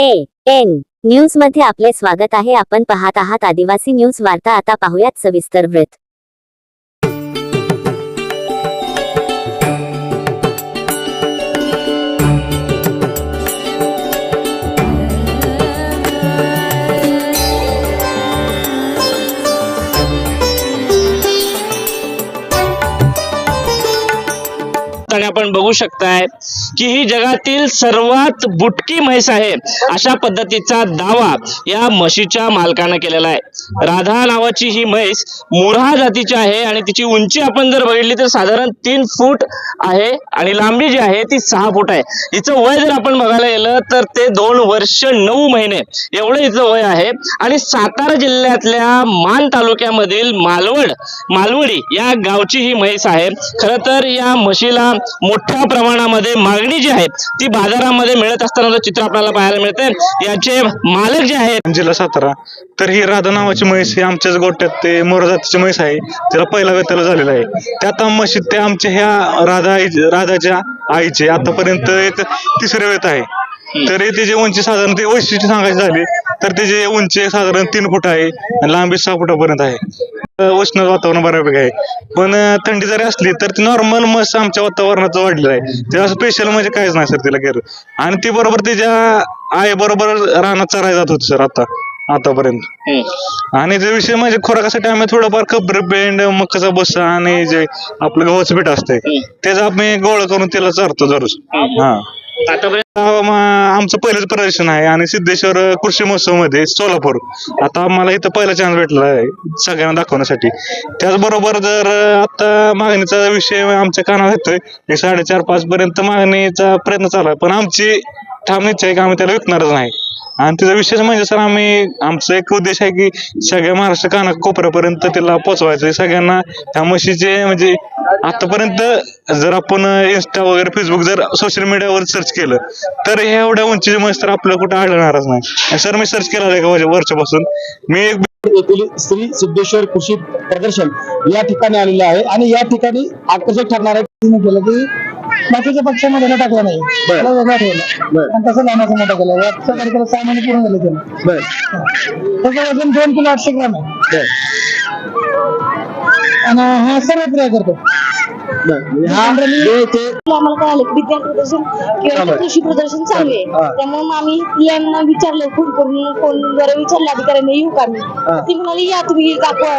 A N. न्यूजमध्ये आपले स्वागत आहे. आपण पाहत आहात आदिवासी न्यूज वार्ता. आता पाहूयात सविस्तर वृत्त. आणि आपण बघू शकताय की ही जगातील सर्वात बुटकी म्हैस आहे अशा पद्धतीचा दावा या म्हशीच्या मालकानं केलेला आहे. राधा नावाची ही म्हैस मुरहा जातीची आहे आणि तिची उंची आपण जर बघितली तर साधारण तीन फूट आहे आणि लांबी जी आहे ती सहा फूट आहे. हिचं वय जर आपण बघायला गेलं तर ते दोन वर्ष नऊ महिने एवढं हिचं वय आहे. आणि सातारा जिल्ह्यातल्या मान तालुक्यामधील मालवड मालवडी या गावची ही म्हैस आहे. खरं तर या म्हशीला मोठ्या प्रमाणामध्ये मागणी जी आहे ती बाजारामध्ये मिळत असताना चित्र आपल्याला पाहायला मिळते याचे मालक जे आहेत जिल्हा सातारा तर ही राधा नावाची म्हैस ही आमच्याच गोट्यात ते मोर जातीची म्हैस आहे तिला पहिला व्यताला झालेला आहे. त्यात म्हशीत ते आमच्या ह्या राधा आई राधाच्या आईचे आतापर्यंत एक तिसरे वेत आहे. तरी त्याची उंची साधारण ते वैशिष्ट्य सांगायची झाली तर त्याची उंची साधारण तीन फूट आहे आणि लांबी सहा फुटापर्यंत आहे. उष्ण वातावरण बऱ्यापैकी आहे. पण थंडी जरी असली तर ती नॉर्मल मस आमच्या वातावरणाचं वाढलेलं आहे. त्याला स्पेशल म्हणजे काहीच नाही सर तिला गेलं आणि ती बरोबर त्याच्या आई बरोबर रानात चरायला जात होती सर आता आतापर्यंत. आणि ते विषय म्हणजे खोराकासाठी आम्ही थोडंफार खबर पेंड मकाचा बस्सा आणि जे आपलं गव्हाचं पीठ असतंय त्याचं आम्ही गोळ करून त्याला चारतो दररोज. हा. आतापर्यंत आमचं पहिलंच प्रदर्शन आहे आणि सिद्धेश्वर कृषी महोत्सवमध्ये सोलापूर. आता आम्हाला इथं पहिला चान्स भेटला आहे सगळ्यांना दाखवण्यासाठी. त्याचबरोबर जर आता मागणीचा विषय आमच्या कानावर येतोय साडेचार पाच पर्यंत मागणीचा प्रयत्न चालू आहे. पण आमची ठाम आहे की आम्ही त्याला विकणारच नाही. आणि त्याचा विशेष म्हणजे सर आम्ही आमचा एक उद्देश आहे की सगळ्या महाराष्ट्र काना कोपऱ्यापर्यंत त्याला पोचवायचं सगळ्यांना त्या म्हशीचे म्हणजे आतापर्यंत जर आपण इन्स्टा वगैरे फेसबुक जर सोशल मीडियावर सर्च केलं तर हे एवढ्या उंचीचे म्हैस तर आपल्याला कुठे आढळणारच नाही. सर मी सर्च केला आहे का म्हणजे वर्षापासून मी एक येथील श्री सिद्धेश्वर कृषी प्रदर्शन या ठिकाणी आलेलं आहे. आणि या ठिकाणी आकर्षक ठरणार आहे केलं की बाकीच्या पक्षामध्ये न टाकलं नाही. त्याला वेगळा ठेवलं. आणि तसं लहानाचं मोठं केलं याच्या तारखेला सहा महिने पूर्ण झाले त्याला. त्याचं वजन दोन किलो आठशे ग्राम आहे. आणि हा सर्व प्रयोग करतो. आम्हाला कळालं की विज्ञान प्रदर्शन किंवा कृषी प्रदर्शन चालू आहे. त्यामुळे मग आम्ही यांना विचारलं फोन करून फोनद्वारे विचारलं अधिकाऱ्यांना येऊ का मी ती म्हणाली या तुम्ही दाखवा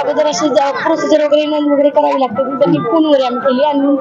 अगोदर असे प्रोसिजर वगैरे नोंद वगैरे करावी लागते. मग त्यांनी फोनवर आम्ही केली आणि